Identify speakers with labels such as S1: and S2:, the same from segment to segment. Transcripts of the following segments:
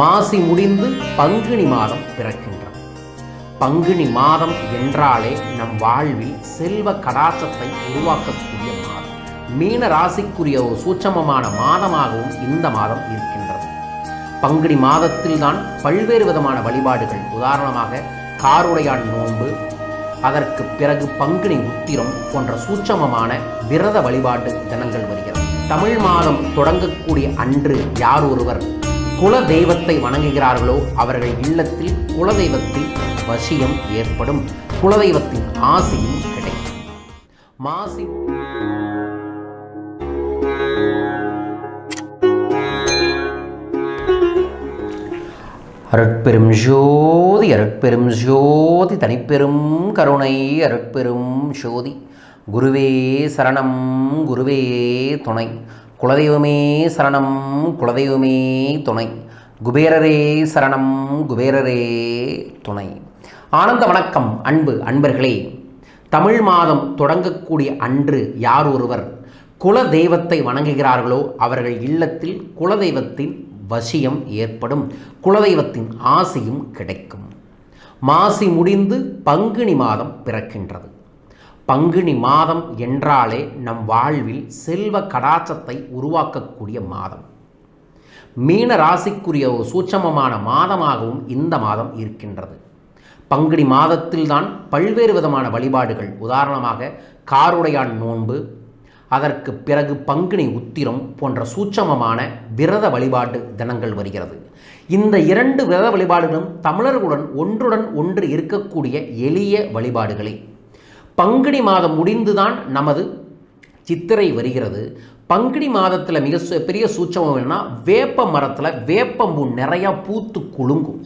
S1: மாசி முடிந்து பங்குனி மாதம் பிறக்கின்றது பங்குனி மாதம் என்றாலே நம் வாழ்வில் செல்வ கடாச்சத்தை உருவாக்கக்கூடிய மாதம். மீன ராசிக்குரிய ஒரு சூட்சமமான மாதமாகவும் இந்த மாதம் இருக்கின்றது. பங்குனி மாதத்தில் தான் பல்வேறு விதமான வழிபாடுகள். உதாரணமாக காருடையான் நோன்பு அதற்கு பிறகு பங்குனி உத்திரம் போன்ற சூட்சமமான விரத வழிபாட்டு தினங்கள் வருகிறது. தமிழ் மாதம் தொடங்கக்கூடிய அன்று யார் ஒருவர் குல தெய்வத்தை வணங்குகிறார்களோ அவர்கள் இல்லத்தில் குலதெய்வத்தில் வசியம் ஏற்படும். குலதெய்வத்தின் ஆசையும் கிடைக்கும். மாசி அருட்பெரும் ஜோதி அருட்பெரும் ஜோதி தனிப்பெரும் கருணை அருட்பெரும் ஜோதி. குருவே சரணம் குருவே துணை. குலதெய்வமே சரணம் குலதெய்வமே துணை. குபேரரே சரணம் குபேரரே துணை. ஆனந்த வணக்கம் அன்பு அன்பர்களே. தமிழ் மாதம் தொடங்கக்கூடிய அன்று யார் ஒருவர் குல தெய்வத்தை வணங்குகிறார்களோ அவர்கள் இல்லத்தில் குலதெய்வத்தின் வசியம் ஏற்படும் குலதெய்வத்தின் ஆசையும் கிடைக்கும். மாசி முடிந்து பங்குனி மாதம் பிறக்கின்றது. பங்குனி மாதம் என்றாலே நம் வாழ்வில் செல்வ கடாச்சத்தை உருவாக்கக்கூடிய மாதம். மீன ராசிக்குரிய ஒரு சூட்சமமான மாதமாகவும் இந்த மாதம் இருக்கின்றது. பங்குனி மாதத்தில்தான் பல்வேறு விதமான வழிபாடுகள். உதாரணமாக காருடையான் நோன்பு அதற்கு பிறகு பங்குனி உத்திரம் போன்ற சூட்சமமான விரத வழிபாட்டு தினங்கள் வருகிறது. இந்த இரண்டு விரத வழிபாடுகளும் தமிழர்களுடன் ஒன்றுடன் ஒன்று இருக்கக்கூடிய எளிய வழிபாடுகளே. பங்குனி மாதம் முடிந்துதான் நமது சித்திரை வருகிறது. பங்குனி மாதத்தில் மிக பெரிய சூட்சமம் என்னன்னா வேப்ப மரத்தில் வேப்பம்பூ நிறையா பூத்து குலுங்கும்.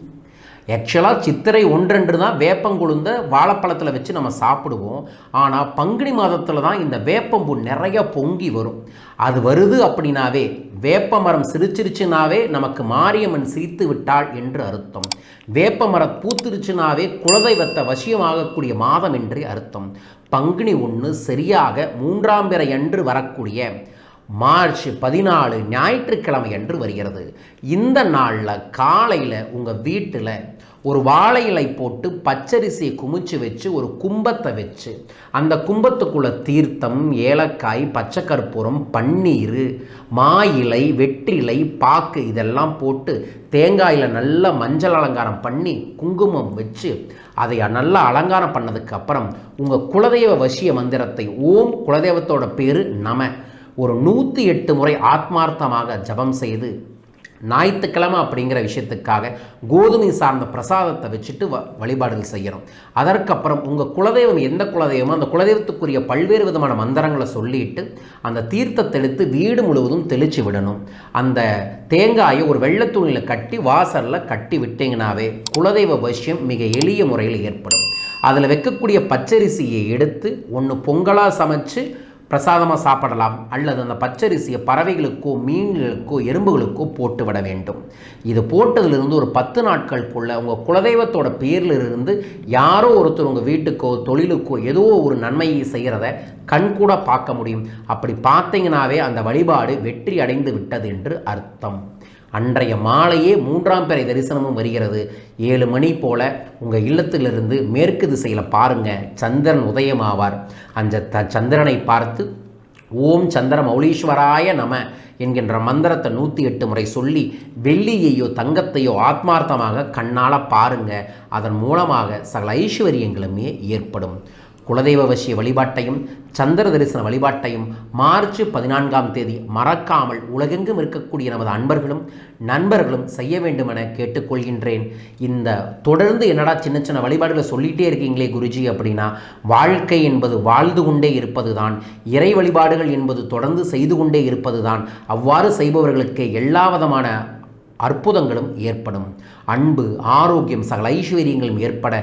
S1: ஆக்சுவலாக சித்திரை ஒன்றென்று தான் வேப்பங்குழுந்த வாழைப்பழத்தில் வச்சு நம்ம சாப்பிடுவோம். ஆனால் பங்குனி மாதத்தில் தான் இந்த வேப்பம்பூ நிறைய பொங்கி வரும். அது வருது அப்படின்னாவே வேப்ப மரம் சிரிச்சிருச்சுனாவே நமக்கு மாரியம்மன் சிரித்து விட்டாள் என்று அர்த்தம். வேப்ப மரம் பூத்திருச்சுனாவே குலதெய்வத்தை வசியமாகக்கூடிய மாதம் என்று அர்த்தம். பங்குனி ஒன்று சரியாக மூன்றாம் பிறை அன்று வரக்கூடிய மார்ச் பதினாலு ஞாயிற்றுக்கிழமை அன்று வருகிறது. இந்த நாளில் காலையில் உங்கள் வீட்டில் ஒரு வாழை இலை போட்டு பச்சரிசியை குமிச்சு வச்சு ஒரு கும்பத்தை வச்சு அந்த கும்பத்துக்குள்ள தீர்த்தம் ஏலக்காய் பச்சை கற்பூரம் பன்னீர் மா இலை வெற்றிலை பாக்கு இதெல்லாம் போட்டு தேங்காயில் நல்ல மஞ்சள் அலங்காரம் பண்ணி குங்குமம் வச்சு அதை நல்லா அலங்காரம் பண்ணதுக்கு அப்புறம் உங்கள் குலதெய்வ வசிய மந்திரத்தை ஓம் குலதெய்வத்தோட பேர் நம. ஒரு நூற்றி எட்டு முறை ஆத்மார்த்தமாக ஜபம் செய்து ஞாயிற்றுக்கிழமை அப்படிங்கிற விஷயத்துக்காக கோதுமை சார்ந்த பிரசாதத்தை வச்சுட்டு வ வழிபாடுகள் செய்யணும் அதற்கப்புறம் உங்கள் குலதெய்வம் எந்த குலதெய்வமோ அந்த குலதெய்வத்துக்குரிய பல்வேறு விதமான மந்திரங்களை சொல்லிட்டு அந்த தீர்த்தத்தை எடுத்து வீடு முழுவதும் தெளித்து விடணும். அந்த தேங்காயை ஒரு வெள்ளை துணியில் கட்டி வாசலில் கட்டி விட்டீங்கனாவே குலதெய்வ வசியம் மிக எளிய முறையில் ஏற்படும். அதில் வைக்கக்கூடிய பச்சரிசியை எடுத்து ஒன்று பொங்கலாக சமைச்சு பிரசாதமாக சாப்பிடலாம் அல்லது அந்த பச்சரிசியை பறவைகளுக்கோ மீன்களுக்கோ எறும்புகளுக்கோ போட்டு விட வேண்டும். இது போட்டதிலிருந்து ஒரு பத்து நாட்களுக்குள்ள உங்கள் குலதெய்வத்தோட பேரில் இருந்து யாரோ ஒருத்தர் உங்கள் வீட்டுக்கோ தொழிலுக்கோ ஏதோ ஒரு நன்மையை செய்கிறத கண்கூட பார்க்க முடியும். அப்படி பார்த்தீங்கன்னாவே அந்த வழிபாடு வெற்றி அடைந்து விட்டது என்று அர்த்தம். அன்றைய மாலையே மூன்றாம் பிறை தரிசனமும் வருகிறது. ஏழு மணி போல உங்கள் இல்லத்திலிருந்து மேற்கு திசையில் பாருங்க சந்திரன் உதயமாவார். அந்த த சந்திரனை பார்த்து ஓம் சந்திர மௌலீஸ்வராய நம என்கின்ற மந்திரத்தை நூற்றி எட்டு முறை சொல்லி வெள்ளியையோ தங்கத்தையோ ஆத்மார்த்தமாக கண்ணால் பாருங்க. அதன் மூலமாக சகல ஐஸ்வர்யங்களுமே ஏற்படும். குலதெய்வ வசிய வழிபாட்டையும் சந்திர தரிசன வழிபாட்டையும் மார்ச் பதினான்காம் தேதி மறக்காமல் உலகெங்கும் இருக்கக்கூடிய நமது அன்பர்களும் நண்பர்களும் செய்ய வேண்டுமென கேட்டுக்கொள்கின்றேன். இந்த தொடர்ந்து என்னடா சின்ன சின்ன வழிபாடுகளை சொல்லிகிட்டே இருக்கீங்களே குருஜி அப்படின்னா வாழ்க்கை என்பது வாழ்ந்து கொண்டே இருப்பது தான் இறை வழிபாடுகள் என்பது தொடர்ந்து செய்து கொண்டே இருப்பது தான் அவ்வாறு செய்பவர்களுக்கு எல்லா விதமான அற்புதங்களும் ஏற்படும். அன்பு ஆரோக்கியம் சகல ஐஸ்வர்யங்களும் ஏற்பட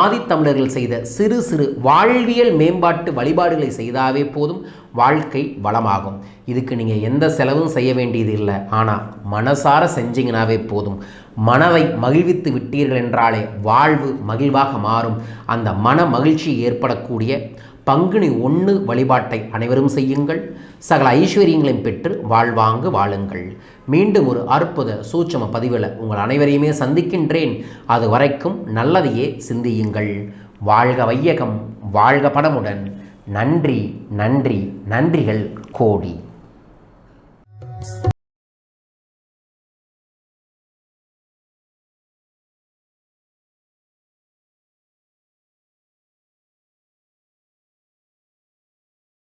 S1: ஆதித்தமிழர்கள் செய்த சிறு சிறு வாழ்வியல் மேம்பாட்டு வழிபாடுகளை செய்தாவே போதும் வாழ்க்கை வளமாகும். இதுக்கு நீங்கள் எந்த செலவும் செய்ய வேண்டியது இல்லை. ஆனால் மனசார செஞ்சீங்கனாவே போதும். மனதை மகிழ்வித்து விட்டீர்கள் என்றாலே வாழ்வு மகிழ்வாக மாறும். அந்த மன மகிழ்ச்சி ஏற்படக்கூடிய பங்குனி ஒன்று வழிபாட்டை அனைவரும் செய்யுங்கள். சகல ஐஸ்வர்யங்களையும் பெற்று வாழ்வாங்கு வாழுங்கள். மீண்டும் ஒரு அற்புத சூட்சம பதிவில் உங்கள் அனைவரையுமே சந்திக்கின்றேன். அது வரைக்கும் நல்லதையே சிந்தியுங்கள். வாழ்க வையகம் வாழ்க பணமுடன். நன்றி நன்றி நன்றிகள் கோடி.